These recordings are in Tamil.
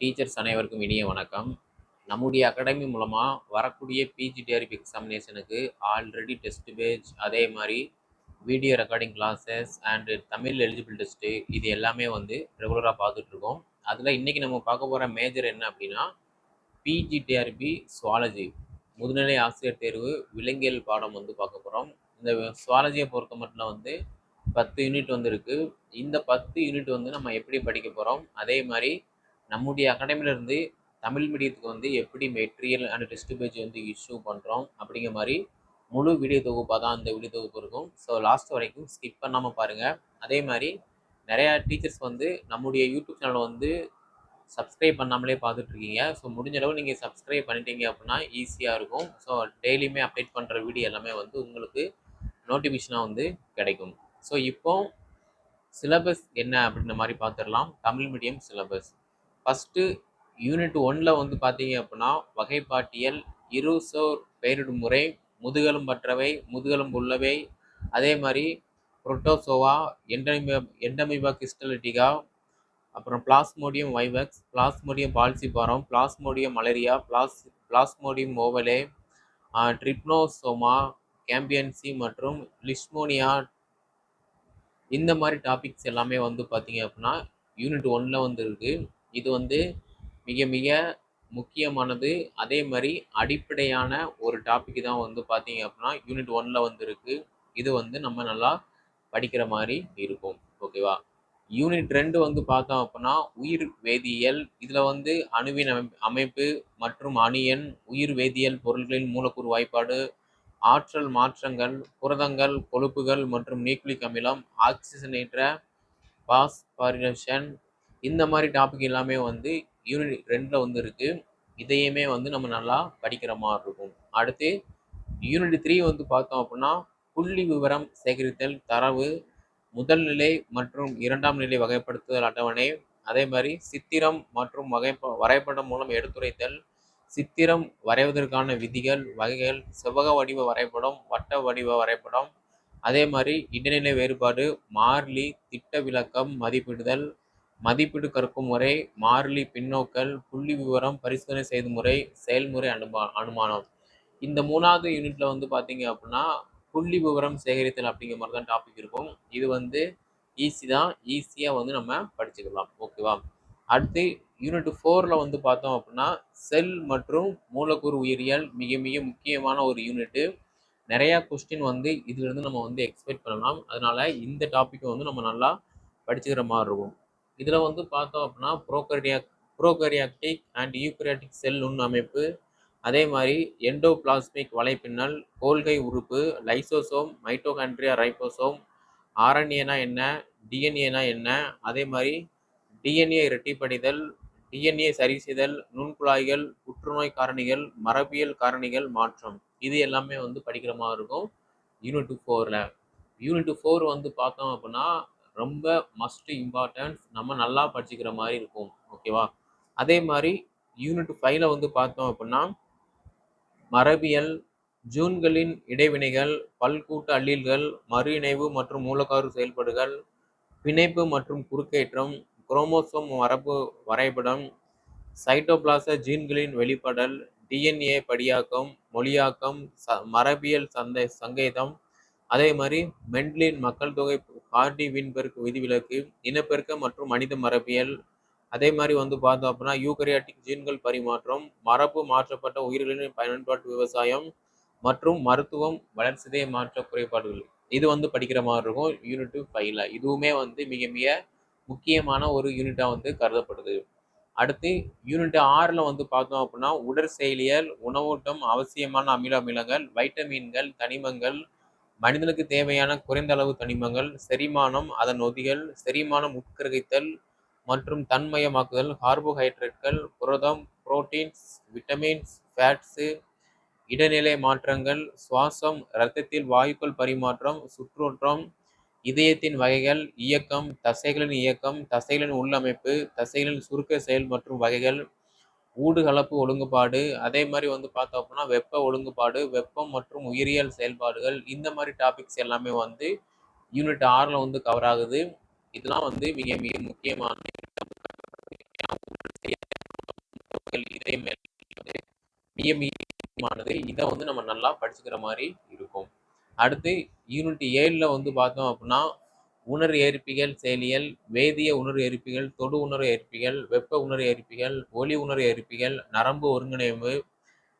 டீச்சர்ஸ் அனைவருக்கும் இனிய வணக்கம். நம்முடைய அகாடமி மூலமாக வரக்கூடிய பிஜி டிஆர்பி எக்ஸாமினேஷனுக்கு ஆல்ரெடி டெஸ்ட் பேஜ் அதே மாதிரி video recording classes and Tamil eligible test இது எல்லாமே வந்து ரெகுலராக பார்த்துட்ருக்கோம். அதில் இன்றைக்கி நம்ம பார்க்க போகிற மேஜர் என்ன அப்படின்னா பிஜி டிஆர்பி சுவாலஜி முதுநிலை ஆசிரியர் தேர்வு விலங்கியல் பாடம் வந்து பார்க்க போகிறோம் இந்த சுவாலஜியை பொறுத்த மட்டும் வந்து பத்து யூனிட் வந்து இருக்குது இந்த பத்து யூனிட் வந்து நம்ம எப்படி படிக்க போகிறோம் அதே மாதிரி நம்முடைய அகாடமிலேருந்து தமிழ் மீடியத்துக்கு வந்து எப்படி மெட்டீரியல் அண்ட் டெஸ்ட் பேஜ் வந்து இஷ்யூ பண்ணுறோம் அப்படிங்கிற மாதிரி முழு வீடியோ தொகுப்பாக தான் இந்த வீடியோ தொகுப்பு இருக்கும். ஸோ லாஸ்ட் வரைக்கும் ஸ்கிப் பண்ணாமல் பாருங்கள் அதே மாதிரி நிறையா டீச்சர்ஸ் வந்து நம்முடைய யூடியூப் சேனலை வந்து சப்ஸ்கிரைப் பண்ணாமலே பார்த்துட்ருக்கீங்க. ஸோ முடிஞ்ச அளவு நீங்கள் சப்ஸ்கிரைப் பண்ணிட்டீங்க அப்படின்னா ஈஸியாக இருக்கும். ஸோ டெய்லியுமே அப்டேட் பண்ணுற வீடியோ எல்லாமே வந்து உங்களுக்கு நோட்டிஃபிகேஷனாக வந்து கிடைக்கும். ஸோ இப்போ சிலபஸ் என்ன அப்படின்ற மாதிரி பார்த்துடலாம். Tamil medium syllabus first unit ஒன்னில் வந்து பார்த்தீங்க அப்படின்னா வகைப்பாட்டியல் இருசோர் பெயரிடும் முறை முதுகெலும்பற்றவை முதுகெலும் உள்ளவை அதே மாதிரி புரோட்டோசோவா எண்டமிபா எண்டமிபா கிறிஸ்டலிட்டிகா அப்புறம் Plasmodium vivax Plasmodium falciparum Plasmodium malariae பிளாஸ் பிளாஸ்மோடியம் ஓவலே ட்ரிப்னோசோமா கேம்பியன்சி மற்றும் லிஸ்மோனியா இந்த மாதிரி டாபிக்ஸ் எல்லாமே வந்து பார்த்தீங்க அப்படின்னா யூனிட் ஒன்னில் வந்து இருக்குது இது வந்து மிக மிக முக்கியமானது. அதே மாதிரி அடிப்படையான ஒரு டாபிக் தான் வந்து பார்த்தீங்க அப்படின்னா யூனிட் ஒன்னில் வந்து இது வந்து நம்ம நல்லா படிக்கிற மாதிரி இருக்கும். ஓகேவா யூனிட் ரெண்டு வந்து பார்த்தோம் அப்படின்னா உயிர் வேதியியல். இதில் வந்து அணுவின் அமைப்பு மற்றும் அணியன் உயிர் வேதியியல் பொருள்களின் மூலக்கூறு வாய்ப்பாடு ஆற்றல் மாற்றங்கள் புரதங்கள் கொழுப்புகள் மற்றும் நியூக்ளிக் அமிலம் ஆக்சிஜனேற்ற பாஸ்பாரினேஷன் இந்த மாதிரி டாபிக் எல்லாமே வந்து யூனிட் ரெண்டில் வந்து இருக்குது இதையுமே வந்து நம்ம நல்லா படிக்கிற மாதிரி இருக்கும். அடுத்து யூனிட் த்ரீ வந்து பார்த்தோம் அப்படின்னா புள்ளி விவரம் சேகரித்தல் தரவு முதல் நிலை மற்றும் இரண்டாம் நிலை வகைப்படுத்துதல் அட்டவணை. அதே மாதிரி சித்திரம் மற்றும் வகை வரைபடம் மூலம் எடுத்துரைத்தல் சித்திரம் வரைவதற்கான விதிகள் வகைகள் செவ்வக வடிவ வரைபடம் வட்ட வடிவ வரைபடம். அதே மாதிரி இடைநிலை வேறுபாடு மாறிலி திட்ட விளக்கம் மதிப்பிடுதல் மதிப்பீடு கற்கும் முறை மாறிலி பின்னோக்கல் புள்ளி விவரம் பரிசோதனை செய்து முறை செயல்முறை அனுமா அனுமானம். இந்த மூணாவது யூனிட்ல வந்து பார்த்தீங்க அப்படின்னா புள்ளி விவரம் சேகரித்தல் அப்படிங்கிற மாதிரி தான் டாபிக் இருக்கும். இது வந்து ஈஸி தான். ஈஸியாக வந்து நம்ம படிச்சுக்கலாம். ஓகேவா அடுத்து யூனிட் ஃபோரில் வந்து பார்த்தோம் அப்படின்னா செல் மற்றும் மூலக்கூறு உயிரியல் மிக மிக முக்கியமான ஒரு யூனிட்டு நிறையா கொஸ்டின் வந்து இதுலேருந்து நம்ம வந்து எக்ஸ்பெக்ட் பண்ணலாம். அதனால் இந்த டாப்பிக்கை வந்து நம்ம நல்லா படிச்சுக்கிற மாதிரி இருக்கும். இதில் வந்து பார்த்தோம் அப்படின்னா ப்ரோக்கரியா ப்ரோகரியாக்டிக் அண்ட் யூக்ரியாட்டிக் செல் நுண் அமைப்பு அதே மாதிரி எண்டோபிளாஸ்மிக் வலைப்பின்னல் கோல்கை உறுப்பு லைசோசோம் மைட்டோகான்ட்ரியா ரைபோசோம் ஆர்என்ஏனா என்ன டிஎன்ஏனா என்ன அதே மாதிரி டிஎன்ஏ இரட்டிப்படிதல் டிஎன்ஏ சரி செய்தல் நுண்குழாய்கள் புற்றுநோய் காரணிகள் மரபியல் காரணிகள் மாற்றம். இது எல்லாமே வந்து படிக்கிற மாதிரி இருக்கும். யூனிட் ஃபோரில். யூனிட் ஃபோர் வந்து பார்த்தோம் அப்படின்னா ரொம்ப மஸ்ட் இம்பார்ட்டன்ஸ் நம்ம நல்லா படிச்சுக்கிற மாதிரி இருக்கும். ஓகேவா அதே மாதிரி யூனிட் ஃபைவ்ல வந்து பார்த்தோம் அப்படின்னா மரபியல் ஜூன்களின் இடைவினைகள் பல்கூட்டு அல்லீல்கள் மறு இணைவு மற்றும் மூலக்காறு செயல்பாடுகள் பிணைப்பு மற்றும் குறுக்கேற்றம் குரோமோசோம் மரபு வரைபடம் சைட்டோபிளாச ஜீன்களின் வெளிப்படல் டிஎன்ஏ படியாக்கம் மொழியாக்கம் ச மரபியல் சந்தை சங்கேதம் அதே மாதிரி மென்லின் மக்கள் தொகை கார்டி வின்பெருக்கு விதிவிலக்கு இனப்பெருக்க மற்றும் மனித மரபியல். அதே மாதிரி வந்து பார்த்தோம் அப்படின்னா யூகரியாட்டிக் ஜீன்கள் பரிமாற்றம் மரபு மாற்றப்பட்ட உயிர்களின் பயன்பாட்டு விவசாயம் மற்றும் மருத்துவம் வளர்ச்சிதை மாற்ற குறைபாடுகள். இது வந்து படிக்கிற மாதிரி இருக்கும். யூனிட் ஃபைவ்ல இதுவுமே வந்து மிக மிக முக்கியமான ஒரு யூனிட்டாக வந்து கருதப்படுது. அடுத்து யூனிட் ஆறில் வந்து பார்த்தோம் அப்படின்னா உடற்செயலியல் உணவூட்டம் அவசியமான அமில அமிலங்கள் வைட்டமின்கள் தனிமங்கள் மனிதனுக்கு தேவையான குறைந்த அளவு தனிமங்கள் செரிமானம் அதன் நொதிகள் செரிமானம் உட்கிரகித்தல் மற்றும் தன்மயமாக்குதல் கார்போஹைட்ரேட்கள் புரதம் புரோட்டீன்ஸ் விட்டமின்ஸ் ஃபேட்ஸு இடைநிலை மாற்றங்கள் சுவாசம் இரத்தத்தில் வாயுக்கள் பரிமாற்றம் சுற்றோற்றம் இதயத்தின் வகைகள் இயக்கம் தசைகளின் இயக்கம் தசைகளின் உள்ளமைப்பு தசைகளின் சுருக்க செயல் மற்றும் வகைகள் ஊடு கலப்பு ஒழுங்குபாடு அதே மாதிரி வந்து பார்த்தோம் அப்படின்னா வெப்ப ஒழுங்குபாடு வெப்பம் மற்றும் உயிரியல் செயல்பாடுகள் இந்த மாதிரி டாபிக்ஸ் எல்லாமே வந்து யூனிட் ஆறில் வந்து கவர் ஆகுது. இதெல்லாம் வந்து மிக மிக முக்கியமான இதயம் மிக முக்கியமானது இதை வந்து நம்ம நல்லா படிச்சுக்கிற மாதிரி இருக்கும். அடுத்து யூனிட் ஏழில் வந்து பார்த்தோம் அப்படின்னா உணர் ஏற்பிகள் செயலியல் வேதிய உணர் ஏற்பிகள் தொடு உணர் ஏற்பிகள் வெப்ப உணர் ஏற்பிகள் ஒளி உணர் ஏற்பிகள் நரம்பு ஒருங்கிணைவு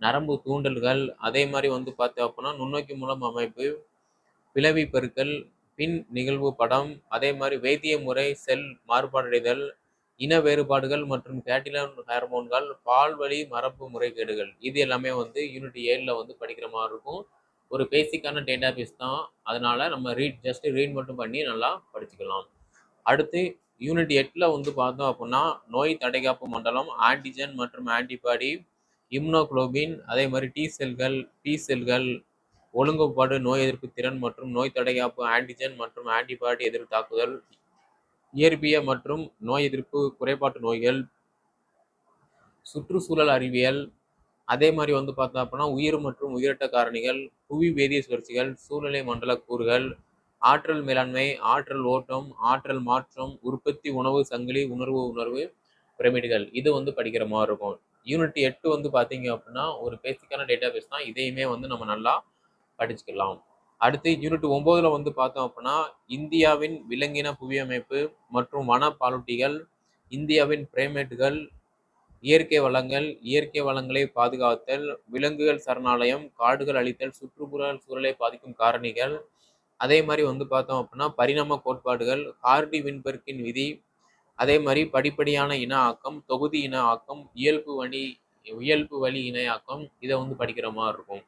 நரம்பு தூண்டல்கள் அதே மாதிரி வந்து பார்த்தோம் அப்படின்னா நுண்ணோக்கி மூலம் அமைப்பு பிளவி பெருக்கல் பின் நிகழ்வு படம் அதே மாதிரி வேதிய முறை செல் மாறுபாடடைதல் இன வேறுபாடுகள் மற்றும் கேட்டிலான் ஹார்மோன்கள் பால்வழி மரபு முறைகேடுகள். இது எல்லாமே வந்து யூனிட் ஏழில் வந்து படிக்கிற மாதிரி இருக்கும். ஒரு பேசிக்கான டேட்டா பேஸ் தான். அதனால் நம்ம ரீட் ஜஸ்ட் ரீட் மட்டும் பண்ணி நல்லா படிச்சுக்கலாம். அடுத்து யூனிட் எட்டில் வந்து பார்த்தோம் அப்படின்னா நோய் தடைகாப்பு மண்டலம் ஆன்டிஜன் மற்றும் ஆன்டிபாடி இம்னோக்ளோபின் அதே மாதிரி டி செல்கள் பி செல்கள் ஒழுங்குபாடு நோய் எதிர்ப்பு திறன் மற்றும் நோய் தடைகாப்பு ஆன்டிஜன் மற்றும் ஆன்டிபாடி எதிர்ப்பு தாக்குதல் இயற்பிய மற்றும் நோய் எதிர்ப்பு குறைபாட்டு நோய்கள் சுற்றுச்சூழல் அறிவியல் அதே மாதிரி வந்து பார்த்தோம் அப்படின்னா உயிர் மற்றும் உயிரட்ட காரணிகள் புவி வேதிய சுழற்சிகள் சூழ்நிலை மண்டல கூறுகள் ஆற்றல் மேலாண்மை ஆற்றல் ஓட்டம் ஆற்றல் மாற்றம் உற்பத்தி உணவு சங்கிலி உணர்வு உணர்வு பிரமிடுகள். இது வந்து படிக்கிற மாதிரி இருக்கும். யூனிட் எட்டு வந்து பார்த்தீங்க அப்படின்னா ஒரு பேசிக்கான டேட்டா பேஸ் தான். இதையுமே வந்து நம்ம நல்லா படிச்சுக்கலாம். அடுத்து யூனிட் ஒம்போதுல வந்து பார்த்தோம் அப்படின்னா இந்தியாவின் விலங்கின புவியமைப்பு மற்றும் வன பாலூட்டிகள் இந்தியாவின் பிரேமேட்டுகள் இயற்கை வளங்கள் இயற்கை வளங்களை பாதுகாத்தல் விலங்குகள் சரணாலயம் காடுகள் அழித்தல் சுற்றுப்புற சூழலை பாதிக்கும் காரணிகள். அதே மாதிரி வந்து பார்த்தோம் அப்படின்னா பரிணாம கோட்பாடுகள் கார்டி வின்பெர்க்கின் விதி. அதே மாதிரி படிப்படியான இன ஆக்கம் தொகுதி இன ஆக்கம் இயல்பு வழி இயல்பு வழி இணையாக்கம் இதை வந்து படிக்கிற மாதிரி இருக்கும்.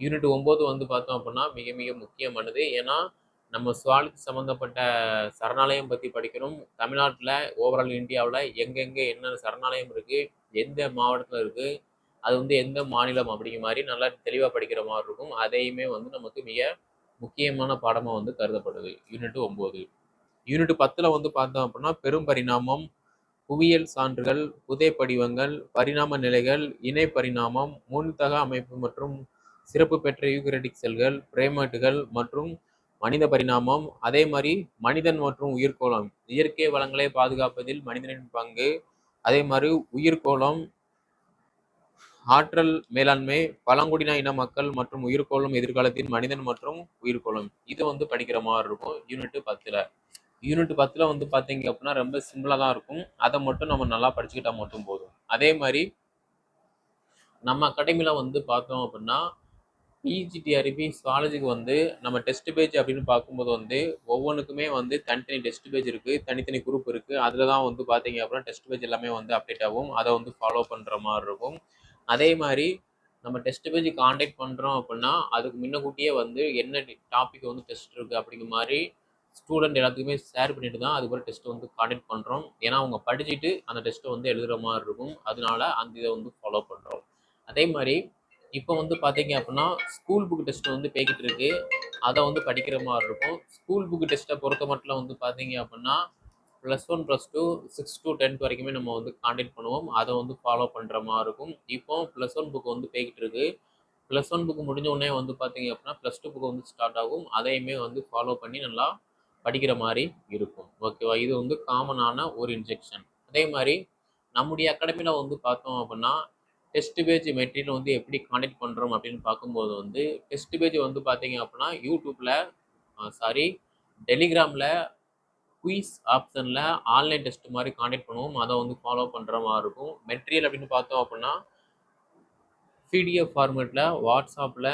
யூனிட் ஒம்பது வந்து பார்த்தோம் அப்படின்னா மிக மிக முக்கியமானது. ஏன்னா நம்ம சுவாலுக்கு சம்மந்தப்பட்ட சரணாலயம் பற்றி படிக்கணும். தமிழ்நாட்டில் ஓவரால் இந்தியாவில் எங்கெங்கே என்னென்ன சரணாலயம் இருக்குது எந்த மாவட்டத்தில் இருக்குது அது வந்து எந்த மாநிலம் அப்படிங்கிற மாதிரி நல்லா தெளிவாக படிக்கிற மாதிரி இருக்கும். அதையுமே வந்து நமக்கு மிக முக்கியமான பாடமாக வந்து கருதப்படுது. யூனிட் ஒம்பது யூனிட் பத்தில் வந்து பார்த்தோம் அப்படின்னா பெரும் பரிணாமம் புவியியல் சான்றுகள் புதை படிவங்கள் பரிணாம நிலைகள் இணை பரிணாமம் முன்தக அமைப்பு மற்றும் சிறப்பு பெற்ற யூகரெட்டிக் செல்கள் பிரேமேட்டுகள் மற்றும் மனித பரிணாமம் அதே மாதிரி மனிதன் மற்றும் உயிர்கோளம் இயற்கை வளங்களை பாதுகாப்பதில் மனிதனின் பங்கு அதே மாதிரி உயிர்கோளம் ஆற்றல் மேலாண்மை பழங்குடியின இன மக்கள் மற்றும் உயிர்கோளம் எதிர்காலத்தில் மனிதன் மற்றும் உயிர்கோளம் இது வந்து படிக்கிற மாதிரி இருக்கும். யூனிட் பத்தில். யூனிட் பத்தில் வந்து பார்த்தீங்க அப்படின்னா ரொம்ப சிம்பிளாக தான் இருக்கும். அதை மட்டும் நம்ம நல்லா படிச்சுக்கிட்டா மட்டும் போதும். அதே மாதிரி நம்ம அகாடமியில் வந்து பார்த்தோம் அப்படின்னா பிஜிடிஆர்பி சுவாலஜிக்கு வந்து நம்ம டெஸ்ட் பேஜ் அப்படின்னு பார்க்கும்போது வந்து ஒவ்வொன்றுக்குமே வந்து தனித்தனி டெஸ்ட் பேஜ் இருக்குது தனித்தனி குரூப் இருக்குது அதில் தான் வந்து பார்த்தீங்க அப்படின்னா டெஸ்ட் பேஜ் எல்லாமே வந்து அப்டேட் ஆகும். அதை வந்து ஃபாலோ பண்ணுற மாதிரி இருக்கும். அதே மாதிரி நம்ம டெஸ்ட் பேஜ் காண்டாக்ட் பண்ணுறோம் அப்படின்னா அதுக்கு முன்னக்கூட்டியே வந்து என்ன டாபிக் வந்து டெஸ்ட் இருக்குது அப்படிங்கிற மாதிரி ஸ்டூடெண்ட் எல்லாத்துக்குமே ஷேர் பண்ணிட்டு தான் அதுக்கப்புறம் டெஸ்ட் வந்து காண்டாக்ட் பண்ணுறோம் ஏன்னா அவங்க படிச்சுட்டு அந்த டெஸ்ட்டை வந்து எழுதுகிற மாதிரி இருக்கும். அதனால அந்த இதை வந்து ஃபாலோ பண்ணுறோம் அதே மாதிரி இப்போ வந்து பார்த்தீங்க அப்படின்னா ஸ்கூல் புக் டெஸ்ட் வந்து போய்கிட்டு இருக்கு அதை வந்து படிக்கிற மாதிரி இருக்கும். ஸ்கூல் புக் டெஸ்ட்டை பொறுத்த மட்டும் வந்து பார்த்தீங்க அப்படின்னா plus one plus two six to tenth வரைக்குமே நம்ம வந்து காண்டக்ட் பண்ணுவோம். அதை வந்து ஃபாலோ பண்ணுற மாதிரி இருக்கும். இப்போ ப்ளஸ் ஒன் புக் வந்து போய்கிட்டு இருக்கு ப்ளஸ் ஒன் புக் முடிஞ்ச உடனே வந்து பார்த்தீங்க அப்படின்னா ப்ளஸ் டூ புக் வந்து ஸ்டார்ட் ஆகும். அதையுமே வந்து ஃபாலோ பண்ணி நல்லா படிக்கிற மாதிரி இருக்கும். ஓகேவா இது வந்து காமனான ஒரு இன்ஜெக்ஷன் அதே மாதிரி நம்முடைய அகாடமியில் வந்து பார்த்தோம் அப்படின்னா டெஸ்ட் பேஜ் மெட்டீரியல் வந்து எப்படி கனெக்ட் பண்ணுறோம் அப்படின்னு பார்க்கும்போது வந்து டெஸ்ட் பேஜ் வந்து பார்த்தீங்க அப்படின்னா யூடியூப்பில் சாரி டெலிகிராமில் குயிஸ் ஆப்ஷனில் ஆன்லைன் டெஸ்ட் மாதிரி காண்டக்ட் பண்ணுவோம். அதை வந்து ஃபாலோ பண்ணுற மாதிரி இருக்கும். மெட்டீரியல் அப்படின்னு பார்த்தோம் அப்படின்னா பிடிஎஃப் ஃபார்மேட்டில் வாட்ஸ்அப்பில்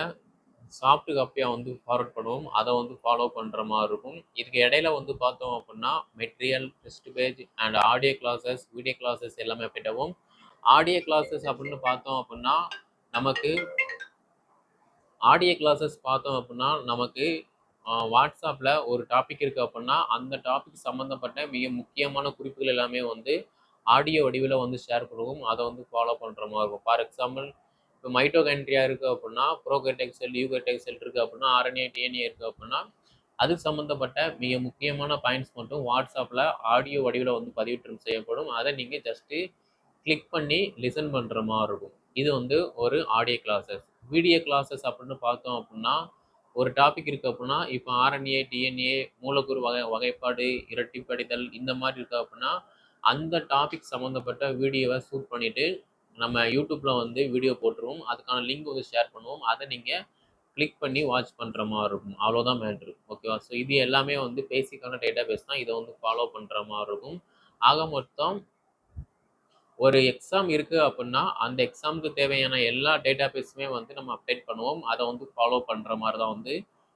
சாஃப்ட் காப்பியாக வந்து ஃபார்வர்ட் பண்ணுவோம். அதை வந்து ஃபாலோ பண்ணுற மாதிரி இருக்கும். இதுக்கு இடையில வந்து பார்த்தோம் அப்படின்னா material test page and audio classes video classes எல்லாமே போயிட்டவும் ஆடியோ கிளாஸஸ் அப்படின்னு பார்த்தோம் அப்படின்னா நமக்கு ஆடியோ கிளாஸஸ் பார்த்தோம் அப்படின்னா நமக்கு வாட்ஸ்அப்பில் ஒரு டாபிக் இருக்குது அப்படின்னா அந்த டாபிக் சம்மந்தப்பட்ட மிக முக்கியமான குறிப்புகள் எல்லாமே வந்து ஆடியோ வடிவில் வந்து ஷேர் பண்ணுவோம். அதை வந்து ஃபாலோ பண்ணுற மாதிரி இருக்கும். ஃபார் எக்ஸாம்பிள் இப்போ மைட்டோகண்ட்ரியா இருக்குது அப்படின்னா ப்ரோகேட்டெக் செல் யூகேட்டெக் செல் இருக்குது அப்படின்னா ஆர்என்ஏ டிஎன்ஏ இருக்குது அப்படின்னா அது சம்மந்தப்பட்ட மிக முக்கியமான பாயிண்ட்ஸ் மட்டும் வாட்ஸ்அப்பில் ஆடியோ வடிவில் வந்து பதிவிட்டம் செய்யப்படும். அதை நீங்கள் ஜஸ்ட்டு கிளிக் பண்ணி லிசன் பண்ணுற மாதிரி இருக்கும். இது வந்து ஒரு ஆடியோ கிளாஸஸ் வீடியோ கிளாஸஸ் அப்படின்னு பார்த்தோம் அப்படின்னா ஒரு டாபிக் இருக்குது அப்படின்னா இப்போ ஆர்என்ஏ டிஎன்ஏ மூலக்கூறு வகை வகைப்பாடு இரட்டிப்படிதல் இந்த மாதிரி இருக்குது அப்படின்னா அந்த டாபிக் சம்மந்தப்பட்ட வீடியோவை ஷூட் பண்ணிவிட்டு நம்ம யூடியூப்பில் வந்து வீடியோ போட்டுருவோம். அதுக்கான லிங்க் வந்து ஷேர் பண்ணுவோம். அதை நீங்கள் கிளிக் பண்ணி வாட்ச் பண்ணுற மாதிரி இருக்கும். அவ்வளோதான் மேட்ரு ஓகேவா ஸோ இது எல்லாமே வந்து பேசிக்கான டேட்டா பேஸ் தான். இதை வந்து ஃபாலோ பண்ணுற மாதிரி இருக்கும். ஆக மொத்தம் ஒரு எக்ஸாம் இருக்குது அப்படின்னா அந்த எக்ஸாமுக்கு தேவையான எல்லா டேட்டா பேஸுமே வந்து நம்ம அப்டேட் பண்ணுவோம். அதை வந்து ஃபாலோ பண்ணுற மாதிரி தான் வந்து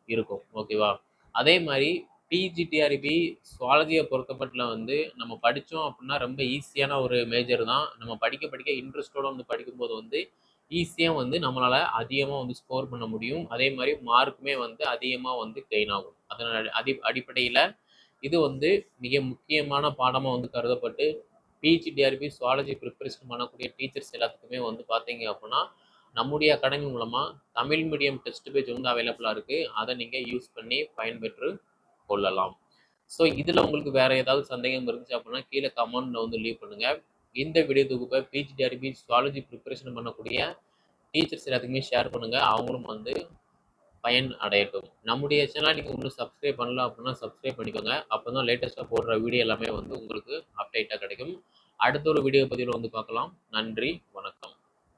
இருக்கும். ஓகேவா அதே மாதிரி பிஜிடிஆர்பி சுவாலஜியை பொறுத்தப்பட்டில் வந்து நம்ம படித்தோம் அப்படின்னா ரொம்ப ஈஸியான ஒரு மேஜர் தான். நம்ம படிக்க படிக்க இன்ட்ரெஸ்டோடு வந்து படிக்கும்போது வந்து ஈஸியாக வந்து நம்மளால் அதிகமாக வந்து ஸ்கோர் பண்ண முடியும். அதே மாதிரி மார்க்குமே வந்து அதிகமாக வந்து கெயின் ஆகும். அதனால் அடி அடிப்படையில் இது வந்து மிக முக்கியமான பாடமாக வந்து கருதப்பட்டு பிஜிடிஆர்பி சுவாலஜி ப்ரிப்பரேஷன் பண்ணக்கூடிய டீச்சர்ஸ் எல்லாத்துக்குமே வந்து பார்த்தீங்க அப்படின்னா நம்முடைய அகாடமி மூலமாக தமிழ் மீடியம் டெஸ்ட் பேஜ் வந்து அவைலபிளாக இருக்குது அதை நீங்கள் யூஸ் பண்ணி பயன்பெற்று கொள்ளலாம். ஸோ இதில் உங்களுக்கு வேறு ஏதாவது சந்தேகம் இருந்துச்சு அப்படின்னா கீழே கமெண்ட்டில் வந்து லீவ் பண்ணுங்கள் இந்த வீடியோ தொகுப்பை பிஜிடிஆர்பி சுவாலஜி ப்ரிப்பரேஷன் பண்ணக்கூடிய டீச்சர்ஸ் எல்லாத்துக்குமே ஷேர் பண்ணுங்கள் அவங்களும் வந்து பயன் அடையட்டும் நம்முடைய சேனலை நீங்கள் இன்னும் சப்ஸ்கிரைப் பண்ணல அப்படின்னா சப்ஸ்கிரைப் பண்ணிக்கோங்க. அப்போ தான் லேட்டஸ்ட்டாக போடுற வீடியோ எல்லாமே வந்து உங்களுக்கு அப்டேட்டாக கிடைக்கும். அடுத்த ஒரு வீடியோ பதிவில் வந்து பார்க்கலாம். நன்றி வணக்கம்.